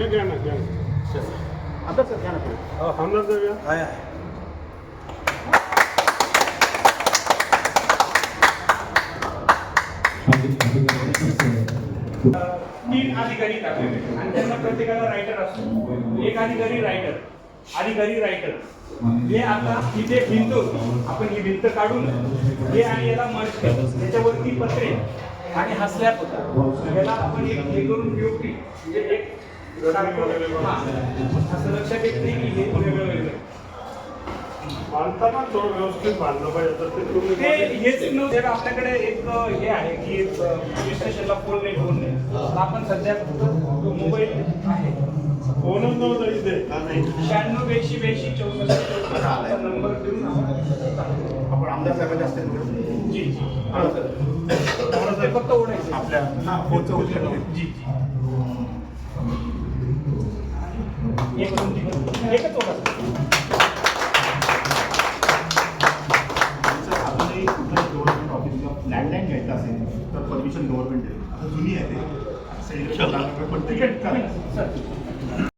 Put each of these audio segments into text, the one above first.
घ्या घ्या ना घ्या ना. आता सर घ्या ना पुढे. हा, जाऊया आहे तीन अधिकारी टाकलेले. आणि त्यांना प्रत्येकाला रायटर असतो एक अधिकारी रायटर अधिकारी रायटर हे आता इथे भिंत होती आपण ही भिंत काढून हे आणि याला मर्ज केलं त्याच्यावरती पत्रे आणि हा स्लॅब होता याला आपण एक हे करून पीओपी म्हणजे एक हा. असं लक्षात येत नाही की हे वेगळं वेगळं बांधताना थोडं व्यवस्थित बांधलं पाहिजे तर ते तुम्ही ते हेच न जर आपल्याकडे एक हे आहे की पोलीस स्टेशनला फोन नाही फोन नाही. आपण सध्या मोबाईल आहे. फोनच नव्हता इथे शहाण्णव ब्याऐंशी ब्याऐंशी चौसष्ट नंबर देऊन आपण आमदार साहेबांचे असते? जी जी. हा, सर. फक्त ओढायचं. आपल्या हा फोनचं जी जी. एकच ओढा लँडलाईन घ्यायचं असेल तर परमिशन गव्हर्नमेंट देईल आता जुनी आहे ते पण तिकीट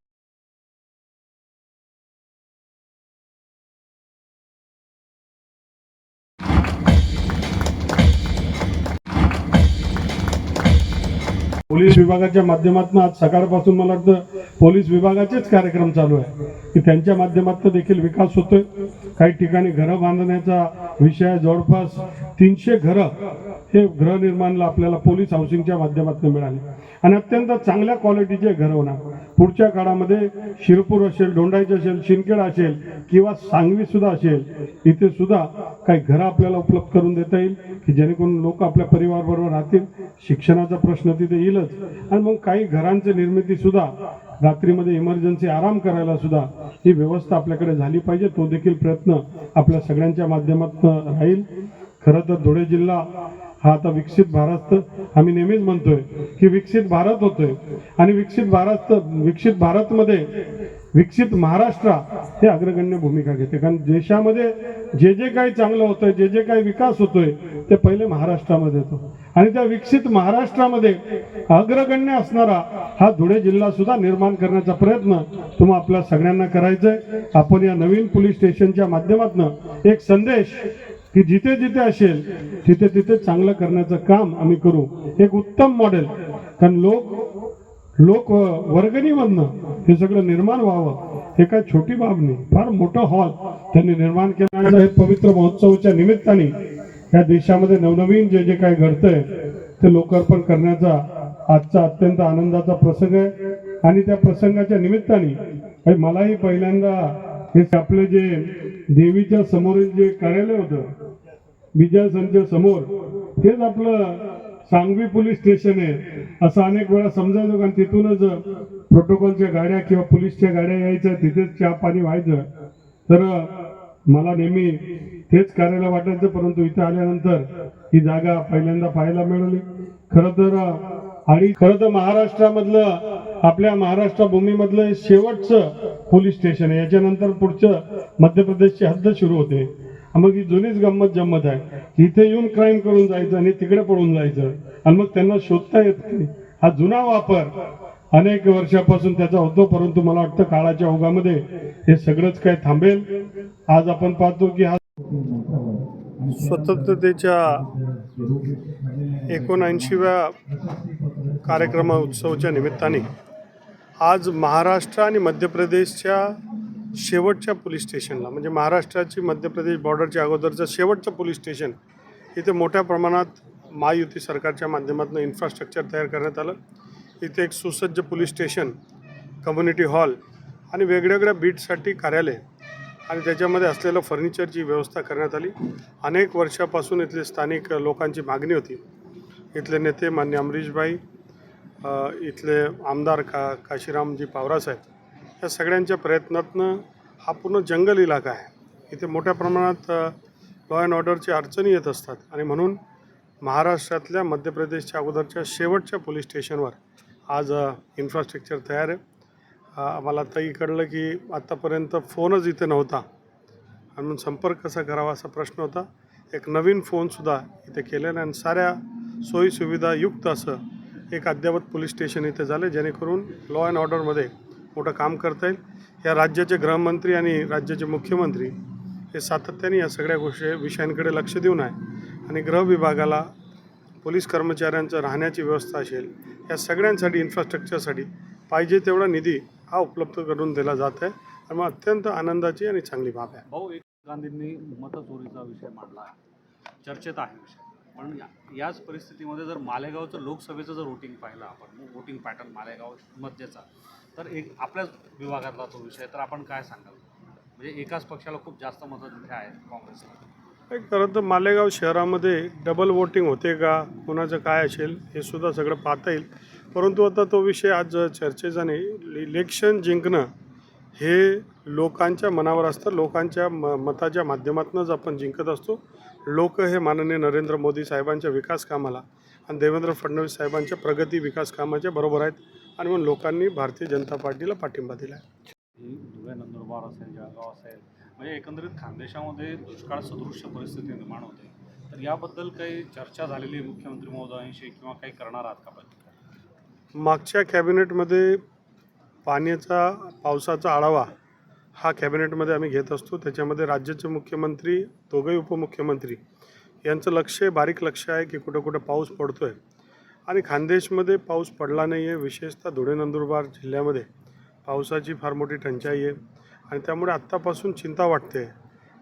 पोलीस विभागाच्या माध्यमातून आज सकाळपासून मला वाटतं पोलीस विभागाचेच कार्यक्रम चालू आहे. की त्यांच्या माध्यमातून देखील विकास होतोय. काही ठिकाणी घरं बांधण्याचा विषय आहे. जवळपास तीनशे घरं हे गृहनिर्माणला आपल्याला पोलीस हाऊसिंगच्या माध्यमातून मिळाले. आणि अत्यंत चांगल्या क्वालिटीचे घरं होणार. पुढच्या काळामध्ये शिरपूर असेल डोंडाईचे असेल शिंदखेड असेल किंवा सांगवी सुद्धा असेल इथे सुद्धा काही घरं आपल्याला उपलब्ध करून देता येईल की जेणेकरून लोक आपल्या परिवारबरोबर राहतील. शिक्षणाचा प्रश्न तिथे येईलच. आणि मग काही घरांची निर्मिती सुद्धा रात्रीमध्ये इमर्जन्सी आराम करायला सुद्धा ही व्यवस्था आपल्याकडे झाली पाहिजे. तो देखील प्रयत्न आपल्या सगळ्यांच्या माध्यमातून राहील. खरं तर धुळे जिल्हा हा आता विकसित भारत. आम्ही नेहमीच म्हणतोय की विकसित भारत होतोय. आणि विकसित भारत विकसित भारतमध्ये विकसित महाराष्ट्र हे अग्रगण्य भूमिका घेते. कारण देशामध्ये जे जे काही चांगलं होतंय जे जे काही विकास होतोय ते पहिले महाराष्ट्रामध्ये येतो. आणि त्या विकसित महाराष्ट्रामध्ये अग्रगण्य असणारा हा धुळे जिल्हा सुद्धा निर्माण करण्याचा प्रयत्न तुम्हा आपल्या सगळ्यांना करायचा आहे आपण या नवीन पोलीस स्टेशनच्या माध्यमातून एक संदेश की जिथे जिथे असेल तिथे तिथे चांगलं करण्याचं काम आम्ही करू. एक उत्तम मॉडेल कारण लोक लोक वर्गणीमधनं हे सगळं निर्माण व्हावं हे काय छोटी बाब नाही. फार मोठं हॉल त्यांनी निर्माण केलं. हे पवित्र महोत्सवाच्या निमित्ताने या देशामध्ये नवनवीन जे जे काय घडतंय ते लोकार्पण करण्याचा आजचा अत्यंत आनंदाचा प्रसंग आहे. आणि त्या प्रसंगाच्या निमित्ताने मलाही पहिल्यांदा हे आपले जे देवीच्या समोरील जे कार्यालय होतं विजयासनच्या समोर हेच आपलं सांगवी पोलीस स्टेशन आहे. असं अनेक वेळा समजायचं कारण तिथूनच प्रोटोकॉलच्या गाड्या किंवा पोलीसच्या गाड्या यायच्या तिथेच चहा पाणी व्हायचं. तर मला नेहमी तेच करायला वाटायचं परंतु इथे आल्यानंतर ही जागा पहिल्यांदा पाहायला मिळाली. खरं तर आणि खरं तर महाराष्ट्रामधलं आपल्या महाराष्ट्र भूमीमधलं शेवटचं पोलीस स्टेशन आहे. याच्यानंतर पुढचं मध्य प्रदेशची हद्द सुरू होते. मग ही जुनीच गंमत जम्मत आहे. इथे येऊन क्राईम करून जायचं आणि तिकडे पळून जायचं. आणि मग त्यांना शोधता येत नाही. हा जुना वापर अनेक वर्षापासून त्याचा होतो परंतु मला वाटतं काळाच्या ओघामध्ये हे सगळंच काय थांबेल. आज आपण पाहतो की हा स्वतंत्रतेच्या एकोणऐंशीव्या कार्यक्रम उत्सवाच्या निमित्ताने आज महाराष्ट्र आणि मध्य प्रदेशच्या शेवटच्या पोलीस स्टेशनला म्हणजे महाराष्ट्राची मध्य प्रदेश बॉर्डरच्या अगोदरचं शेवटचं पोलीस स्टेशन इथे मोठ्या प्रमाणात महायुती सरकारच्या माध्यमातून इन्फ्रास्ट्रक्चर तयार करण्यात आलं. इथे एक सुसज्ज पोलीस स्टेशन कम्युनिटी हॉल आणि वेगवेगळ्या बीटसाठी कार्यालय आणि त्याच्यामध्ये असलेलं फर्निचरची व्यवस्था करण्यात आली. अनेक वर्षापासून इथले स्थानिक लोकांची मागणी होती. इथले नेते मान्य अमरीशभाई इथले आमदार का काशीरामजी पावरासाहेब या सगळ्यांच्या प्रयत्नातनं हा पूर्ण जंगल इलाका आहे. इथे मोठ्या प्रमाणात लॉ अँड ऑर्डरची अडचणी येत असतात. आणि म्हणून महाराष्ट्रातल्या मध्य प्रदेशच्या अगोदरच्या शेवटच्या पोलीस स्टेशनवर आज इन्फ्रास्ट्रक्चर तयार आहे. आम्हाला आत्ताही कळलं की आत्तापर्यंत फोनच इथे नव्हता. आणि म्हणून संपर्क कसा करावा असा प्रश्न होता. एक नवीन फोनसुद्धा इथे केलेला आणि साऱ्या सोयीसुविधा युक्त असं एक अद्ययावत पोलीस स्टेशन इथे झालं जेणेकरून लॉ अँड ऑर्डरमध्ये मोठं काम करता येईल. या राज्याचे गृहमंत्री आणि राज्याचे मुख्यमंत्री हे सातत्याने या सगळ्या गोष्टी विषयांकडे लक्ष देऊन आहे आणि गृह विभागाला पोलीस कर्मचाऱ्यांचं राहण्याची व्यवस्था असेल या सगळ्यांसाठी इन्फ्रास्ट्रक्चरसाठी पाहिजे तेवढा निधी हा उपलब्ध करून दिला जात आहे. आणि मग अत्यंत आनंदाची आणि चांगली बाब आहे. भाऊ एक गांधींनी मतचोरीचा विषय मांडला. आहे चर्चेत आहे विषय. पण याच परिस्थितीमध्ये जर मालेगावचं लोकसभेचं जर वोटिंग पाहिलं आपण वोटिंग पॅटर्न मालेगाव मध्येचा तर एक आपल्याच विभागातला तो विषय तर आपण काय सांगाल? म्हणजे एकाच पक्षाला खूप जास्त मतं तिथे आहेत काँग्रेसला. एक खरं तर मालेगाव शहरामध्ये डबल वोटिंग होते का कोणाचं काय असेल हे सुद्धा सगळं पाहता येईल. परंतु आता तो विषय आज चर्चेचा नाही. इलेक्शन जिंकणं हे लोकांच्या मनावर असतं. लोकांच्या म मताच्या माध्यमातूनच आपण जिंकत असतो. लोक हे माननीय नरेंद्र मोदी साहेबांच्या विकास कामाला आणि देवेंद्र फडणवीस साहेबांच्या प्रगती विकास कामाच्या बरोबर आहेत आणि म्हणून लोकांनी भारतीय जनता पार्टीला पाठिंबा दिला आहे धुळे नंदुरबार असेल जळगाव असेल म्हणजे एकंदरीत खानदेशामध्ये दुष्काळ सदृश्य परिस्थिती निर्माण होते. तर याबद्दल काही चर्चा झालेली आहे मुख्यमंत्री महोदयांशी किंवा काही करणार आहात का प्रतिकार मागच्या कॅबिनेटमध्ये पाण्याचा पावसाचा आढावा हा कॅबिनेटमध्ये आम्ही घेत असतो. त्याच्यामध्ये राज्याचे मुख्यमंत्री दोघंही उपमुख्यमंत्री यांचं लक्ष बारीक लक्ष आहे की कुठं कुठं पाऊस पडतो आहे आणि खानदेशमध्ये पाऊस पडला नाही आहे विशेषतः धुळे नंदुरबार जिल्ह्यामध्ये पावसाची फार मोठी टंचाई आहे. आणि त्यामुळे आत्तापासून चिंता वाटते.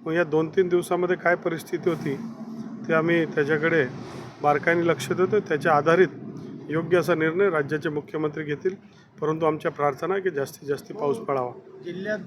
मग या दोन तीन दिवसामध्ये काय परिस्थिती होती ते आम्ही त्याच्याकडे बारकाईने लक्ष देतो त्याच्या आधारित योग्य असा निर्णय राज्याचे मुख्यमंत्री घेतील. परंतु आमच्या प्रार्थना आहे की जास्तीत जास्त पाऊस पडावा. जिल्ह्यात